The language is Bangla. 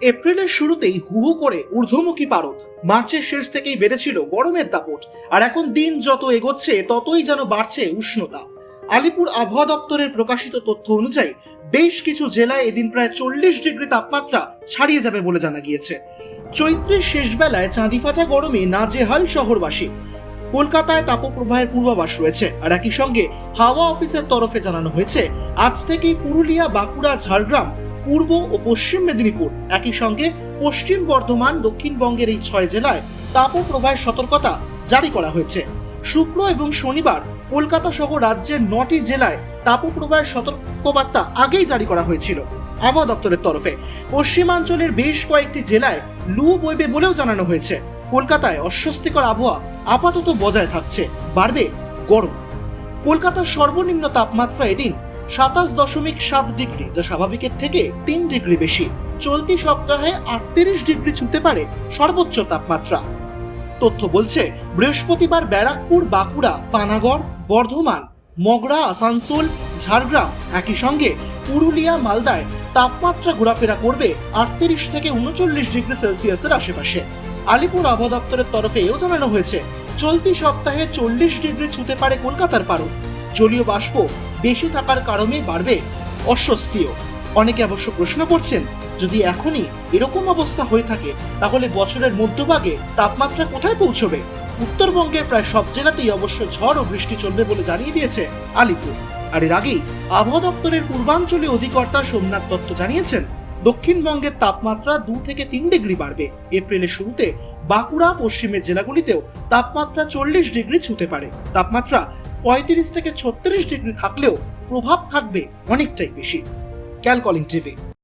এপ্রিলের শুরুতেই হু হু করে ঊর্ধ্বমুখী পারদ। মার্চের শেষ থেকেই বেড়েছিল গরমের দাপট, আর এখন দিন যত এগোচ্ছে, ততই যেন বাড়ছে উষ্ণতা। আলিপুর আবহাওয়া দপ্তরের প্রকাশিত তথ্য অনুযায়ী, বেশ কিছু জেলায় এদিন প্রায় চল্লিশ ডিগ্রি তাপমাত্রা ছাড়িয়ে যাবে বলে জানা গিয়েছে। চৈত্রের শেষ বেলায় চাঁদিফাটা গরমে নাজেহাল শহরবাসী। কলকাতায় তাপপ্রবাহের পূর্বাভাস রয়েছে, আর একই সঙ্গে হাওয়া অফিসের তরফে জানানো হয়েছে, আজ থেকেই পুরুলিয়া, বাঁকুড়া, ঝাড়গ্রাম পূর্ব ও পশ্চিম মেদিনীপুর। একই সঙ্গে পশ্চিম বর্ধমান, দক্ষিণবঙ্গের এই ছয় জেলায় তাপপ্রবাহের সতর্কতা জারি করা হয়েছে। শুক্র এবং শনিবার কলকাতা সহ রাজ্যের নটি জেলায় তাপপ্রবাহের সতর্কবার্তা আগেই জারি করা হয়েছিল। আবহাওয়া দপ্তরের তরফে পশ্চিমাঞ্চলের বেশ কয়েকটি জেলায় লু বইবে বলেও জানানো হয়েছে। কলকাতায় অস্বস্তিকর আবহাওয়া আপাতত বজায় থাকছে, বাড়বে গরম। কলকাতার সর্বনিম্ন তাপমাত্রা এদিন সাতাশ দশমিক সাত ডিগ্রি, যা স্বাভাবিকের থেকে তিন ডিগ্রি বেশি। চলতি সপ্তাহে আটত্রিশ ডিগ্রি ছুঁতে পারে সর্বোচ্চ তাপমাত্রা। তথ্য বলছে, বৃহস্পতিবার ব্যারাকপুর, বাঁকুড়া, পানাগড়, বর্ধমান, মগরা, আসানসোল, ঝাড়গ্রাম একই সঙ্গে পুরুলিয়া, মালদায় তাপমাত্রা ঘোরাফেরা করবে আটত্রিশ থেকে উনচল্লিশ ডিগ্রি সেলসিয়াসের আশেপাশে। আলিপুর আবহাওয়া দপ্তরের তরফে এও জানানো হয়েছে, চলতি সপ্তাহে চল্লিশ ডিগ্রি ছুঁতে পারে কলকাতার পারদ। জলীয় বাষ্প বেশি থাকার কারণে বাড়বে অস্বস্তিও। অনেকে অবশ্য প্রশ্ন করছেন, যদি এখনই এরকম অবস্থা হয়ে থাকে, তাহলে বছরের মধ্যভাগে তাপমাত্রা কোথায় পৌঁছবে? উত্তরবঙ্গের প্রায় সব জেলাতেই অবশ্য ঝড় ও বৃষ্টি চলবে বলে জানিয়ে দিয়েছে আলিপুর। আর এর আগেই আবহাওয়া দপ্তরের পূর্বাঞ্চলীয় অধিকর্তা সোমনাথ দত্ত জানিয়েছেন, দক্ষিণবঙ্গের তাপমাত্রা দু থেকে তিন ডিগ্রি বাড়বে। এপ্রিলের শুরুতে বাঁকুড়া, পশ্চিমের জেলাগুলিতেও তাপমাত্রা চল্লিশ ডিগ্রি ছুঁতে পারে। তাপমাত্রা পঁয়ত্রিশ থেকে ছত্রিশ ডিগ্রি থাকলেও প্রভাব থাকবে অনেকটাই বেশি। ক্যালকলিং টিভি